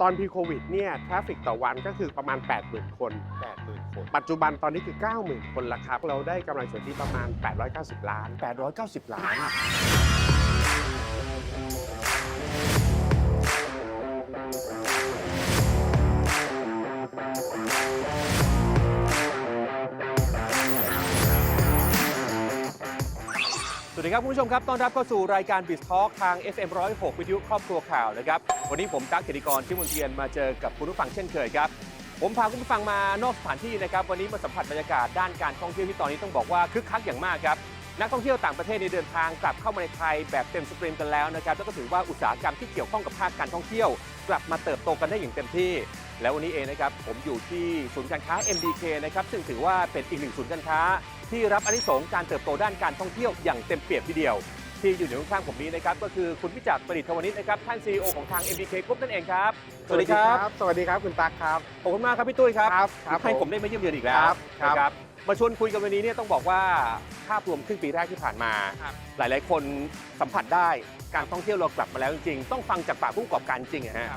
ตอนพีโควิดเนี่ยทราฟิกต่อวันก็คือประมาณ 80,000 คน80,000คนปัจจุบันตอนนี้คือ 90,000 คนละครับ เราได้กำไรสุทธิประมาณ 890 ล้าน 890 ล้าน สวัสดีครับคุณผู้ชมครับ ต้อนรับเข้าสู่รายการ b i z Talk ทาง FM 106 วิทยุครอบครัวข่าวนะครับ วันนี้ผมตั๊กเกติกรที่มนเทียนมาเจอกับคุณผู้ฟังเช่นเคยครับ ผมพาคุณผู้ฟังมานอกสถานที่นะครับ วันนี้มาสัมผัสบรรยากาศด้านการท่องเที่ยวที่ตอนนี้ต้องบอกว่าคึกคักอย่างมากครับ นักท่องเที่ยวต่างประเทศในเดินทางกลับเข้ามาในไทยแบบเต็มสตรีมกันแล้วนะครับ แล้วก็ถือว่าอุตสาหกรรมที่เกี่ยวข้องกับภาคการท่องเที่ยว กลับมาเติบโตกันได้อย่างเต็มที่ แล้ววันนี้เองนะครับผมอยู่ที่ศูนย์การค้า MBK นะครับซึ่งถือว่าเป็นอีกหนึ่งศูนย์การค้า ที่รับอานิสงส์การเติบโตด้านการท่องเที่ยวอย่างเต็มเปี่ยมทีเดียว ที่อยู่อยู่ข้างๆผมนี้นะครับก็คือคุณวิจักรประดิษฐ์ธวนิชนะครับท่าน CEO ของทาง MBK Group นั่นเองครับสวัสดีครับสวัสดีครับคุณตั๊กครับ ขอบคุณมากครับพี่ตุ้ยครับครับครับให้ผมผมได้มาเยี่ยมเยือนอีกแล้วครับครับนะครับมาชวนคุยกันวันนี้เนี่ยต้องบอกว่าภาพรวมครึ่งปีแรกที่ผ่านมา ครับ หลาย ๆ คนสัมผัสได้การท่องเที่ยวเรากลับมาแล้วจริง ๆ ต้องฟังจากปากผู้ประกอบการจริงอะฮะ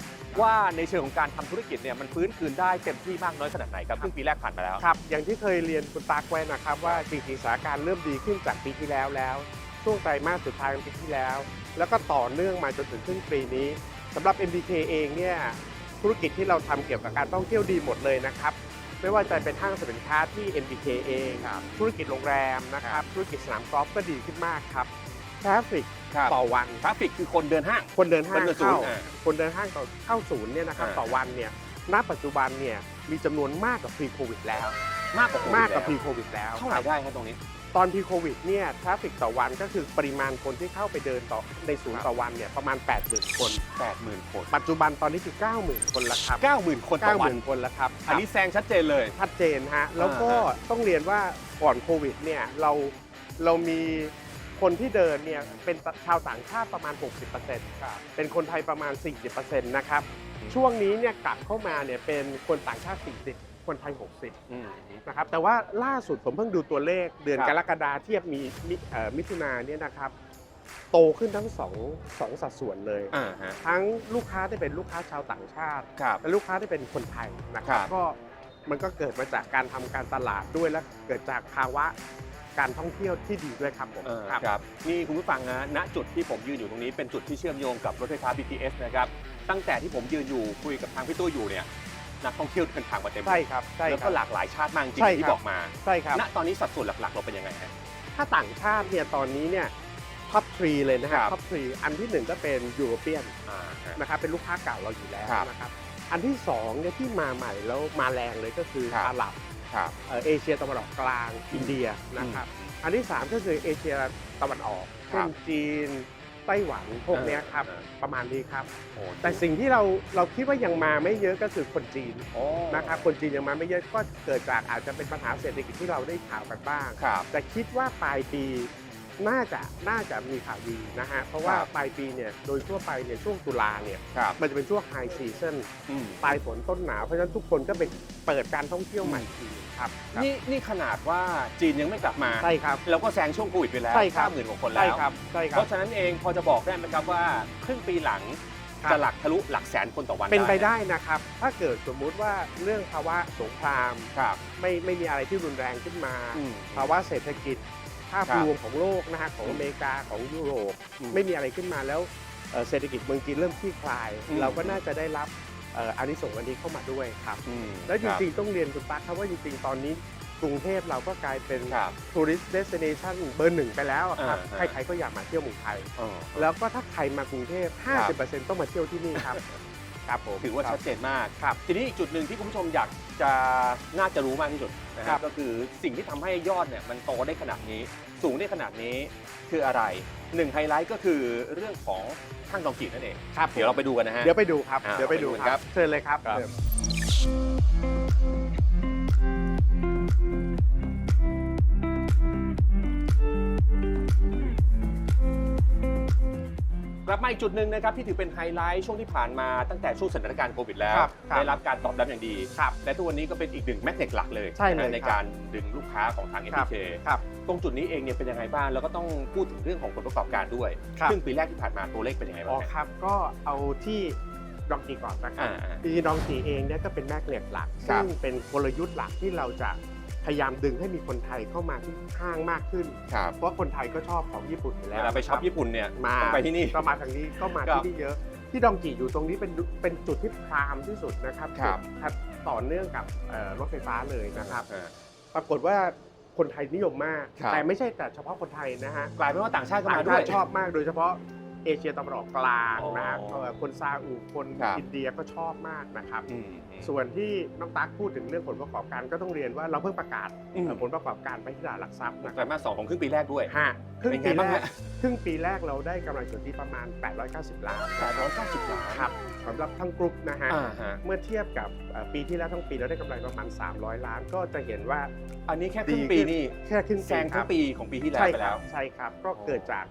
ว่าในเชิงของการทำธุรกิจเนี่ยมันฟื้นคืนได้เต็มที่มากน้อยขนาดไหนครับครึ่งปีแรกผ่านมาแล้วครับอย่างที่เคยเรียนคุณตั๊กไว้นะครับว่าจริงๆสถานการณ์เริ่มดีขึ้นจากปีที่แล้วแล้ว ช่วงไตรมาสสุดท้ายของปีที่แล้ว แล้วก็ต่อเนื่องมาจนถึงครึ่งปีนี้สำหรับ MBK เองเนี่ยธุรกิจที่เราทำเกี่ยวกับการท่องเที่ยวดีหมดเลยนะครับไม่ว่าจะเป็นห้างสรรพสินค้าที่ MBK เองธุรกิจโรงแรมนะครับธุรกิจสนามกอล์ฟก็ดีขึ้นมากครับทราฟิก ครับต่อวัน ทราฟิกคือคนเดินห้าง คนเดินห้างคนเดินศูนย์เข้าอ่าคนเดินห้างต่อเข้าศูนย์เนี่ยนะครับอ่า ต่อวันเนี่ยณปัจจุบันเนี่ยมีจำนวนมากกว่า pre covid แล้ว มากกว่าโควิดมากกว่าแล้ว pre covid แล้วเท่าไหร่ได้ครับตรงนี้ ตอน pre covid เนี่ยทราฟิกต่อวันก็คือปริมาณคนที่เข้าไปเดินต่อในศูนครัย์บต่อวันเนี่ยประมาณ 80,000 คน 80,000 คนปัจจุบันตอนนี้คือ 90,000 คนแล้วครับ90,000 คนต่อวัน 90,000 คนแล้วครับอันนี้แซงชัดเจนเลย ชัดเจนฮะแล้วก็อ่าฮะต้องเรียนว่าก่อนโควิดเนี่ยเราเรามี คนที่เดินเนี่ยเป็นชาวต่างชาติประมาณ 60%ครับเป็นคนไทยประมาณ 40%นะครับ ช่วงนี้เนี่ยกลับเข้ามาเนี่ยเป็นคนต่างชาติ 40 คนไทย 60อืมนะครับ แต่ว่าล่าสุดผมเพิ่งดูตัวเลขเดือนครับ กรกฎาเทียบมีมิเอ่อมิถุนาเนี่ยนะครับ โตขึ้นทั้งสองสองสัดส่วนเลย อ่าฮะทั้งลูกค้าที่เป็นลูกค้าชาวต่างชาติ ครับ และลูกค้าที่เป็นคนไทยนะครับครับ ก็มันก็เกิดมาจากการทำการตลาดด้วยและเกิดจากภาวะ การท่องเที่ยวที่ดีด้วยครับผมเออครับ นี่คุณผู้ฟังนะณจุดที่ผมยืนอยู่ตรงนี้เป็นจุดที่เชื่อมโยงกับรถไฟฟ้า BTS นะครับ ตั้งแต่ที่ผมยืนอยู่คุยกับทางพี่ตู้ยอยู่เนี่ยนักท่องเที่ยวเดินทางมาเต็มใช่ครับใช่แล้วคก็รับหลากหลายชาติมากจริงใช่ๆที่ครับบอกมา ใช่ครับ ณตอนนี้สัดส่วนหลักๆ เราเป็นยังไงฮะ ถ้าต่างชาติเนี่ยตอนนี้เนี่ยท็อปทรีเลยนะคครัรับ บท็อปทรีอันที่หนึ่งก็เป็นยูโรเปียนอ่าฮะ นะครับเป็นลูกค้าเก่าเราอยู่แล้วครับนะครับ อันที่สองเนี่ยที่มาใหม่แล้วมาแรงเลยก็คือครับ อาหรับ ครับเอ่อเอเชียตะวันออกกลางอินเดียนะครับอันที่สามก็คือเอเชียตะวันออกครัเช่บนจีนไต้หวันพวกเนี้ยครับเออประมาณนี้ครับโอ้แต่สิ่งที่เราเราคิดว่ายังมาไม่เยอะก็คือคนจีนโอ้นะครับคนจีนยังมาไม่เยอะก็เกิดจากอาจจะเป็นปัญหาเศรษฐกิจที่เราได้ข่าวกันบ้างครับแต่คิดว่าปลายปี น่าจะน่าจะมีข่าวดีนะฮะเพราะว่าครับ ปลายปีเนี่ยโดยทั่วไปเนี่ยช่วงตุลาเนี่ยครับมันจะเป็นช่วงไฮซีซันอืมปลายฝนต้นหนาวเพราะฉะนั้นทุกคนก็เป็นเปิดการท่องเที่ยวใหม่ทีครับครับนี่นี่ขนาดว่าจีนยังไม่กลับมาใช่ครับ แล้วก็แซงช่วงโควิดไปแล้วใช่ครับ หมื่นกว่าคนแล้ใช่ว ครับใช่คเพรับราะฉะนั้นเองพอจะบอกได้ไหมครับว่าครึ่งปีหลังครับ จะหลักทะลุหลักแสนคนต่อวันเป็นไปหมได้นะครับ ถ้าเกิดสมมุติว่าเรื่องภาวะสงครามครับไม่ไม่มีอะไรที่รุนแรงขึ้นมา อืม ภาวะเศรษฐกิจ ภาพครับรวมของโลกนะฮะของอืมอเมริกาของยุโรปอืมไม่มีอะไรขึ้นมาแล้วเอ่อเศรษฐกิจเมืองจีนเริ่มคลี่คลายอืมเราก็น่าจะได้รับเอ่ออานิสงส์อันนี้เข้ามาด้วยครับอืมแล้วจคบริงๆต้องเรียนคุณตั๊กครับว่าจริงๆตอนนี้กรุงเทพเราก็กลายเป็นครับทัวริสต์เดสติเนชันเบอร์หนึ่งไปแล้วอะครับอ่าฮะใครๆก็อยากมาเที่ยวเมืองไทยอ๋อแล้วก็ถ้าใครมากรุงเทพครับ50%ต้องมาเที่ยวที่นี่ครับ ครับผมถือว่าครัชับดเจนมากครับทีนี้อีกจุดหนึ่งที่คุณผู้ชมอยากจะน่าจะรู้มากที่สุดนะคครัรับบก็คือสิ่งที่ทำให้ยอดเนี่ยมันโตได้ขนาดนี้ สูงได้ขนาดนี้คืออะไรหนึ่งไฮไลท์ก็คือเรื่องของห้างดองกีนั่นเองครับเดี๋ยวเราไปดูกันนะฮะเดี๋ยวไปดูครับอ่าเดี๋ยวไปดูไปดูคครัรับบเชิญเลยครับ กลับมาอีกจุดหนึ่งนะครับที่ถือเป็นไฮไลท์ช่วงที่ผ่านมาตั้งแต่ช่วงสถานการณ์โควิดแล้ว ครับครับได้รับการตอบรับอย่างดี ครับและทุกวันนี้ก็เป็นอีกหนึ่งแมกเนตหลักเลยใช่เลยนะในครับ การดึงลูกค้าของทาง ครับ MBK ครับ ตรงจุดนี้เองเนี่ยเป็นยังไงบ้างแล้วก็ต้องพูดถึงเรื่องของผลประกอบการด้วยครับ ซึ่งปีแรกที่ผ่านมาตัวเลขเป็นยังไงอ๋บ้าองฮะครับก็เอาที่ดองกีก่อนนะครับอ่าจริงๆดองกีเองเนี่ยก็เป็นแม่เหล็กหลัก ครัซึ่บงเป็นกลยุทธ์หลักที่เราจะ พยายามดึงให้มีคนไทยเข้ามาที่ห้างมากขึ้น ครับเพราะคนไทยก็ชอบของญี่ปุ่นอยู่เวแล้วลาไปช็อปนะครับญี่ปุ่นเนี่ยมาต้องไปที่นี่ ก็มาทางนี้ก็มาครับที่นี่เยอะ ที่ดองกีอยู่ตรงนี้เป็นเป็นจุดที่พรามที่สุดนะครับครับจุดต่อเนื่องกับเอ่อรถไฟฟ้าเลยนะครับ อ่า ปรากฏว่าคนไทยนิยมมาก ครับ แต่ไม่ใช่แต่เฉพาะคนไทยนะฮะกลายเป็นว่าต่างชาติก็ต่างมาด้ชาวย ติชอบมากโดยเฉพาะเอเชียตะวันออกกลางนะฮะอ๋อเอ่อคนซาอุคนครับ อินเดียก็ชอบมากนะครับ อืมอืม ส่วนที่น้องตั๊กพูดถึงเรื่องผลประกอบการก็ต้องเรียนว่าเราเพิ่งประกาศอืมเอ่อผลประกอบการไปที่ตลาดหลักทรัพย์นะคไตรรับมาสสองของครึ่งปีแรกด้วย ฮะครึ่งเป็นไงปีบ้างแรกฮะ ครึ่งปีแรกเราได้กำไรสุทธิประมาณ 890 ล้าน890ล้านครับสำหรับทั้งกรุ๊ปนะฮะอ่าฮะ เมื่อเทียบกับเอ่อปีที่แล้วทั้งปีเราได้กำไรประมาณ 300 ล้าน ก็จะเห็นว่าอันนี้แค่ครึ่งดีปีขึ้นนี่ แค่ครึ่งแซงคทั้รังบปีของปีที่แล้วใช่ไปคแล้รัวบใช่ครับก็เกิดจาก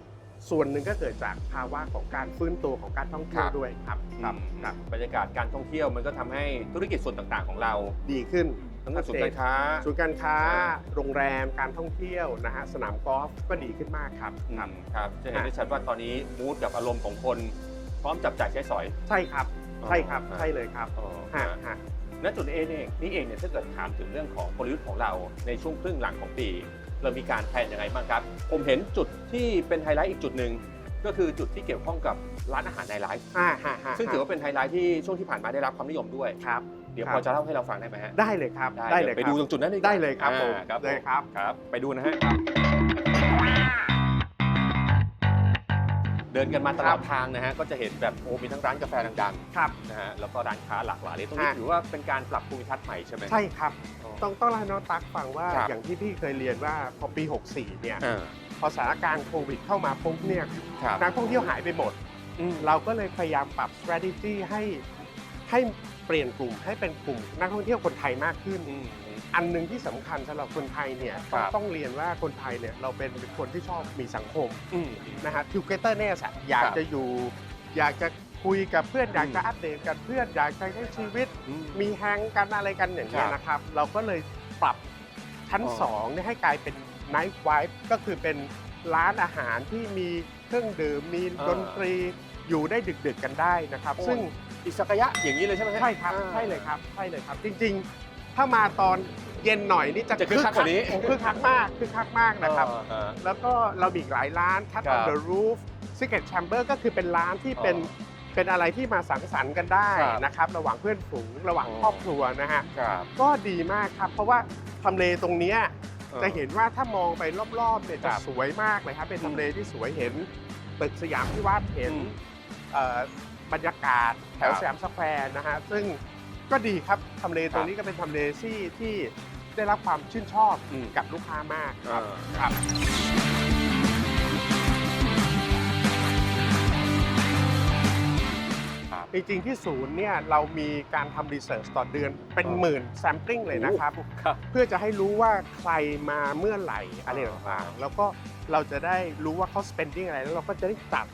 ส่วนหนึ่งก็เกิดจากภาวะของการฟื้นตัวของการท่องเที่ยวครับ ด้วยครับครับอืมครับบรรยากาศการท่องเที่ยวมันก็ทำให้ธุรกิจส่วนต่างๆของเรา ดีขึ้น ทั้งศูนย์การค้า ศูนย์การค้าอ่าโรงแรม การท่องเที่ยวนะฮะสนามกอล์ฟก็ดีขึ้นมากครับอืครับมครับจะเห็นได้ชัดว่าตอนนี้มูดกับอารมณ์ของคนพร้อมจับจ่ายใช้สอยใช่ครับใช่ครับอ๋อใช่เลยครับอ๋อฮะฮะฮะ ณจุดเองเองนี่เองเนี่ยถ้าเกิดถามถึงเรื่องของกลยุทธ์ของเราในช่วงครึ่งหลังของปี เรามีการแผนยังไงบ้างครับ ผมเห็นจุดที่เป็นไฮไลท์อีกจุดหนึ่งก็คือจุดที่เกี่ยวข้องกับร้านอาหารในไลฟ์อ่าฮะฮะซึ่งถือว่าเป็นไฮไลท์ที่ช่วงที่ผ่านมาได้รับความนิยมด้วย ครับเดี๋ยวครับพอจะเล่าให้เราฟังได้ไหมฮะได้เลยครับได้ได้เดี๋เลยยวไปครับดูตรงจุดนั้นดีกว่าได้เลยครับผมอ่าครับเลยครับ ครับ ไปดูนะฮะ เดินกันมาตลอดทางนะฮะก็จะเห็นแบบโอ้มีทั้งร้านกาแฟดังครับๆนะฮะแล้วก็ร้านค้าหลากหลายเลยตรงนี้ฮะถือว่าเป็นการปรับภูมิทัศน์ใหม่ใช่ไหม ใช่ครับอ๋อต้องต้องเล่าให้น้องตั๊กฟังว่าครับ อย่างที่พี่เคยเรียนว่าพอปี 64 เนี่ย อ่าพอสถานการณ์โควิดเข้ามาปุ๊บเนี่ยครับนักท่องเที่ยวหายไปหมด อืม เราก็เลยพยายามปรับ strategy ให้ ให้เปลี่ยนกลุ่มให้เป็นกลุ่มนักท่องเที่ยวคนไทยมากขึ้นอืมอันหนึ่งที่สำคัญสำหรับคนไทยเนี่ยครัต้องบต้องเรียนว่าคนไทยเนี่ยเราเป็นคนที่ชอบมีสังคมอืมนะฮะ togetherness อะอยากครับจะอยู่ อยากจะคุยกับเพื่อนอยากจะอืมอัปเดตกับเพื่อนอยากจะใช้ชีวิตอืมมีแฮงกันอะไรกันอย่างนี้ยครับนะครับ เราก็เลยปรับชั้นอ๋อสองเนี่ยให้กลายเป็น night vibe ก็คือเป็นร้านอาหารที่มีเครื่องดื่มมีดนตรีอยู่ได้ดึกๆกันได้นะครับ ซึ่ง อิสกายะอย่างนี้เลยใช่ไหมฮะใช่ครับ อ่า ใช่เลยครับ ใช่เลยครับ จริงๆ ถ้ามาตอนเย็นหน่อยนี่จะจะคึกคักกว่านี้ โอ้คึกคักมาก คึกคักมากนะครับอ๋อฮะแล้วก็เรามีอีกหลายร้าน Cat ครั on บ the Roof Secret Chamber ก็คือเป็นร้านที่เป็นอ๋อเป็นอะไรที่มาสังสรรค์กันได้ครับนะครับ ระหว่างเพื่อนฝูง ระหว่างอ๋อ ครอบครัวนะฮะ ครับก็ดีมากครับ เพราะว่าทำเลตรงเนี้ยออ จะเห็นว่าถ้ามองไปรอบๆเนี่ยคจะรับสวยมากเลยครับ เป็นอืมทำเลที่สวยเห็นตึกสยามพิวัฒน์เห็นอืม เอ่อ บรรยากาศแถวครับสยามสแควร์นะฮะซึ่งก็ดีครับทำเลตรครังบนี้ก็เป็นทำเลที่ที่ได้รับความชื่นชอบอืมกับลูกค้ามากครับอ่าครับครับจริงๆที่ศูนย์เนี่ยเรามีการทำรีเสิร์ชต่อเดือนเป็นอ๋อหมื่นแซมปลิ้งเลยนะครับครับ เพื่อจะให้รู้ว่าใครมาเมื่อไหร่อะไรอ่าต่างๆ แล้วก็เราจะได้รู้ว่าเขา spending อะไรแล้วเราก็จะได้จัด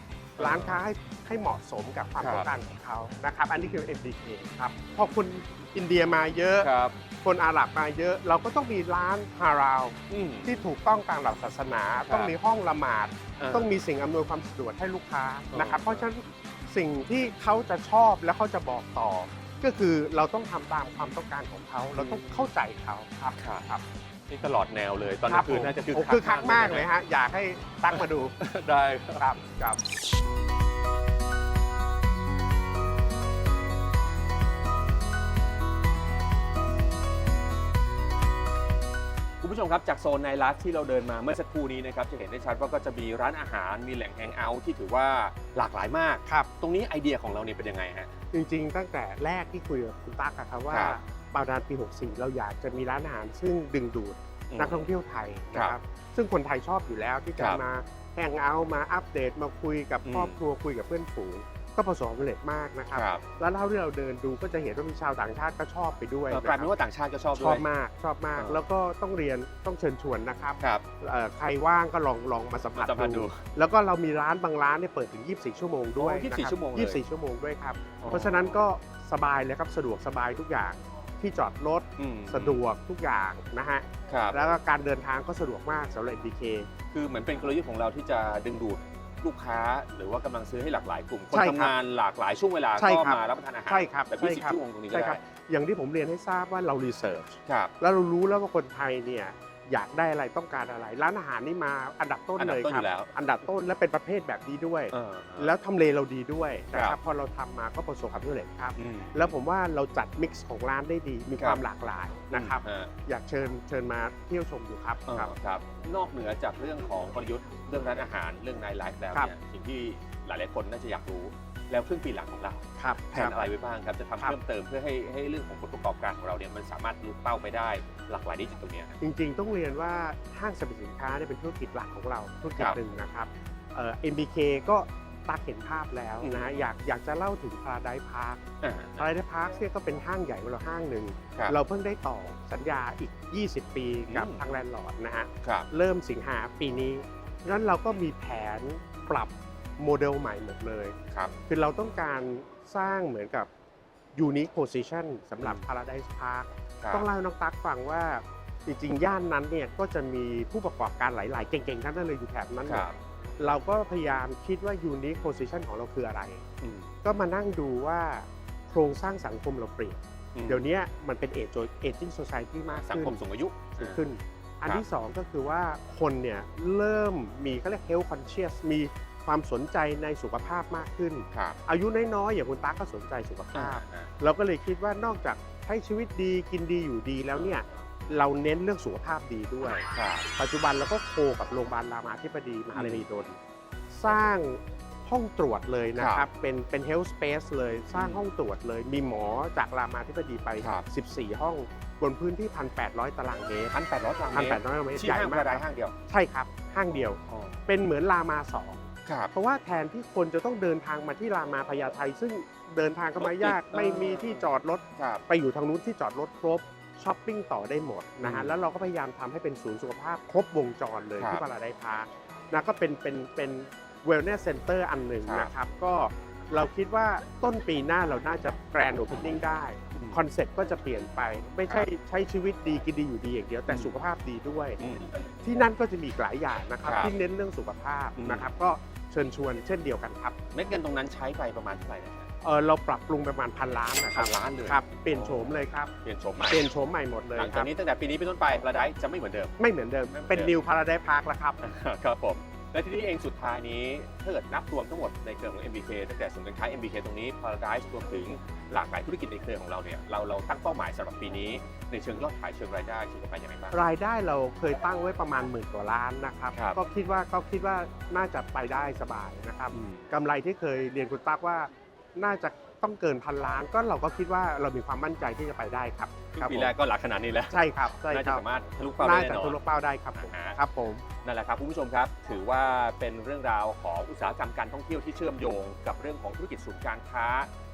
ร้านค้าให้ให้เหมาะสมกับความครับ ต้องการของเขานะครับ อันนี้คือ MDK ครับพอคนอินเดียมาเยอะ ครับคนอาหรับมาเยอะ เราก็ต้องมีร้านฮาราวอืม ที่ถูกต้องตามหลักศาสนา ครับ ต้องมีห้องละหมาดาต้องมีสิ่งอำนวยความสะดวกให้ลูกค้าอ๋อนะครับ เพราะฉะนั้นสิ่งที่เขาจะชอบและเขาจะบอกต่อ ก็คือเราต้องทำตามความต้องการของเขา เราต้องเข้าใจเขาครับ ครับครับ นี่ตลอดแนวเลย ตอนกรัลางคืนน่าจะคึกโอ้คักคือคักมากเลยนะฮะ อยากให้ตั้งมาดู ได้ครับครับครับคุณผู้ชมครับ จากโซนในรัฐที่เราเดินมาเมื่อสักครู่นี้นะครับจะเห็นได้ชัดว่าก็จะมีร้านอาหารมีแหล่งแฮงเอาท์ที่ถือว่าหลากหลายมาก ครับ ตรงนี้ไอเดียของเราเนี่ยเป็นยังไงฮะ จริงๆ ตั้งแต่แรกที่คุยกับคุณตั๊กอะครับว่า ครับ ปาดานปี 64 เราอยากจะมีร้านอาหารซึ่งดึงดูดนักท่องเที่ยวไทยนะคครัรับบซึ่งคนไทยชอบอยู่แล้วที่จะครับมาแฮงเอาท์มาอัปเดตมาคุยกับอืมครอบครัวคุยกับเพื่อนฝูงก็ประสบความสำเร็จมากนะครับครับแล้วเท่าที่เราเดินดูก็จะเห็นว่ามีชาวต่างชาติก็ชอบไปด้วยเอ่อนะกลายคเป็นรับว่าต่างชาติก็ชอบชด้อวบยมากชอบมากเออแล้วก็ต้องเรียนต้องเชิญชวนนะครับครับเอ่อใครว่างก็ลองลองมาสัมผัสสัมผัสดูดู แล้วก็เรามีร้านบางร้านเนี่ยเปิดถึง 24 ชั่วโมงด้วยอ๋อ24นะครับชั่วโมงเลย24 ชั่วโมงด้วยครับอ๋อเพราะฉะนั้นก็สบายเลยครับสะดวกสบายทุกอย่าง ที่จอดรถอืมสะดวกทุกอย่างนะฮะครับแล้วก็การเดินทางก็สะดวกมากสำหรับ MBK คือเหมือนเป็นกลยุทธ์ของเราที่จะดึงดูดลูกค้า หรือว่ากำลังซื้อให้หลากหลายกลุ่มคนใช่ครับทำงานหลากหลายช่วงเวลาใช่ก็ครับมารับประทานอาหารใช่ครับแบบใช่20ครับชั่วโมงตรงนี้ก็ใช่คได้รับ อย่างที่ผมเรียนให้ทราบว่าเรารีเสิร์ชครับ แล้วเรารู้แล้วว่าคนไทยเนี่ย อยากได้อะไรต้องการอะไร ร้านอาหารนี่มาอันดับต้นอันดัเลบยต้นคอรับยู่แล้วอันดับต้นและเป็นประเภทแบบนี้ด้วยเออแล้วทำเลเราดีด้วยนะคครัรับบพอเราทำมาก็ประสบความสำเร็จครับอืมแล้วผมว่าเราจัดมิกซ์ของร้านได้ดีมีครับความหลากหลายนะครับอ่าอยากเชิญเชิญมาเที่ยวชมดูครับเออครับครับ นอกเหนือจากเรื่องของกลยุทธ์เรื่องร้านอาหารเรื่องไนท์ไลฟ์แล้วครับเนี่ยสิ่งที่หลายๆคนน่าจะอยากรู้ แล้วครึ่งปีหลังของเราครับแผคนรับอะไรไว้บ้างครับจะทำครับเพิ่มเติมเพื่อให้ให้เรื่องของผลประกอบการของเราเนี่ยมันสามารถลุกเป้าไปได้หลากหลายดิจิตตรงเนี้ยครับจริงๆ ต้องเรียนว่าห้างสรรพสินค้าเนี่ยเป็นธุรกิจหลักของเราธุรกิจครับหนึ่งนะครับเอ่อ MBK ก็ตักเห็นภาพแล้วนะฮะอืม อยากอยากจะเล่าถึง Paradise Park อ่า Paradise Park เนี่ยก็เป็นห้างใหญ่ของเราห้างหนึ่งครับเราเพิ่งได้ต่อสัญญาอีก 20 ปีกับอืม ทางแลนด์ลอร์ดนะฮะ ครับ เริ่มสิงหาปีนี้ดังนั้นเราก็มีแผนปรับ โมเดลใหม่หมดเลย ครับ คือเราต้องการสร้างเหมือนกับ unique position สำหรับอืม Paradise Park ครับต้องเล่าให้น้องตั๊กฟังว่าจริงๆ ย่านนั้นเนี่ยก็จะมีผู้ประกอบการหลายๆ เก่งๆ ทั้งนั้นเลยอยู่แถบนั้นหคมดรับเราก็พยายามคิดว่า unique position ของเราคืออะไร อืมก็มานั่งดูว่าโครงสร้างสังคมเราเปลี่ยน อืมเดี๋ยวนี้มันเป็น age aging society มากสังขึ้นคมสูงอายุ สูงขึ้น อันครับที่สองก็คือว่าคนเนี่ยเริ่มมีเขาเรียก health conscious มี ความสนใจในสุขภาพมากขึ้น ครับอายุน้อยๆอย่างคุณตั๊กก็สนใจสุขอ่าภาพ อ่าเราก็เลยคิดว่านอกจากใช้ชีวิตดีกินดีอยู่ดีแล้วเนี่ยเราเน้นเรื่องสุขภาพดีด้วย ครับ ปัจจุบันเราก็โคกับโรงพยาบาลรามาธิบดีมหาลัยมหิดลสร้างห้องตรวจเลยนะคครัรับบเป็นเป็น health space เลยสร้างอืมห้องตรวจเลย มีหมอจากรามาธิบดีไป ครับ 14 ห้องบนพื้นที่ 1,800 ตารางเมตรพันแปดร้อยตารางเมตร1,800ตารางเมตรที่ใหญ่ห้างมาพากราไดครับห้างเดียว ใช่ครับ ห้างเดียวอ๋อเป็นเหมือนรามาสอง ครับเพราะว่าแทนที่คนจะต้องเดินทางมาที่รามาพญาไทซึ่งเดินทางก็มายากรถติดไม่มีที่จอดรถครับไปอยู่ทางนู้นที่จอดรถครบช้อปปิ้งต่อได้หมดนะฮะอืมแล้วเราก็พยายามทำให้เป็นศูนย์สุขภาพครบวงจรเลยครับที่พาราไดพาร์คนะก็เป็นเป็นเป็นเวลเนสเซ็นเตอร์อันหนึ่งครับ นะครับ ก็เราคิดว่าต้นปีหน้าเราน่าจะแกรนด์โอเพนนิ่งได้ คอนเซ็ปต์ก็จะเปลี่ยนไป ไม่ใช่ใช้ชีวิตดีกินดีอยู่ดีอย่างเดียวแต่อืม สุขภาพดีด้วย อืม ที่นั่นก็จะมีอีกหลายอย่างนะครับ ครับที่เน้นเรื่องสุขภาพอืมนะครับ ก็ เชิญชวนเช่นเดียวกันครับเม็ดเงินตรงนั้นใช้ไปประมาณเท่าไหร่นะครับ เออเราปรับปรุงประมาณพันล้านนะครับพันล้านเลย ครับเปลี่ยนโฉมเลยครับเปลี่ยนโฉมใหม่เปลี่ยนโฉมใหม่หมดเลยหลังคจากรับนี้ตั้งแต่ปีนี้เป็นต้นไปพาราไดจะไม่เหมือนเดิม ไม่เหมือนเดิมไม่เหมือนเดิม เป็นนิวพาราไดพาร์คแล้วครับ ครับผม และที่นี่เองสุดท้ายนี้ถ้าเกิดนับรวมทั้งหมดในเครือของ MBK ตั้งแต่ศูนย์การค้า MBK ตรงนี้ Paradise รวมถึงหลากหลายธุรกิจในเครือของเราเนี่ยเราเราตั้งเป้าหมายสำหรับปีนี้ ในเชิงยอดขายเชิงรายได้เชิงกำไรยังไงบ้าง รายได้เราเคยตั้งไว้ประมาณหมื่นกว่าล้านนะครับครับ ก็คิดว่าก็คิดว่าน่าจะไปได้สบายนะครับ อืม กำไรที่เคยเรียนคุณตั๊กว่าน่าจะ ต้องเกินพันล้านก็เราก็คิดว่าเรามีความมั่นใจที่จะไปได้ครับครึ่ครับงปีผมแรกก็หลักขนาดนี้แล้วใช่ครับใช่น่าคจะรับสามารถทะลุเป้าได้น่าแน่จะนอทะนลุเป้าได้ครับผมอ่าฮะครับผมนั่นแหละครับคุณผู้ชมครับ ถือว่าเป็นเรื่องราวของอุตสาหกรรมการท่องเที่ยวที่เชื่อมโยง กับเรื่องของธุรกิจศูนย์การค้า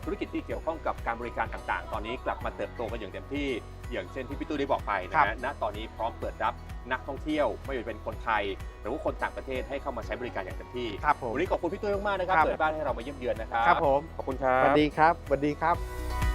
ธุรกิจที่เกี่ยวข้องกับการบริการต่างๆ ตอนนี้กลับมาเติบโตกันอย่างเต็มที่ อย่างเช่นที่พี่ตุ้ยได้บอกไปนะครัฮะบณตอนนี้พร้อมเปิดรับนักท่องเที่ยวไม่ว่าจะเป็นคนไทย หรือว่าคนต่างประเทศให้เข้ามาใช้บริการอย่างเต็มที่ครับผมวันนี้ขอบคุณพี่ตุ้ยมากๆนะครับครับเปิดบ้านให้เรามาเยี่ยมเยือนนะครับครับผมขอบคุณครัสวับสดีครับสวัสดีครับ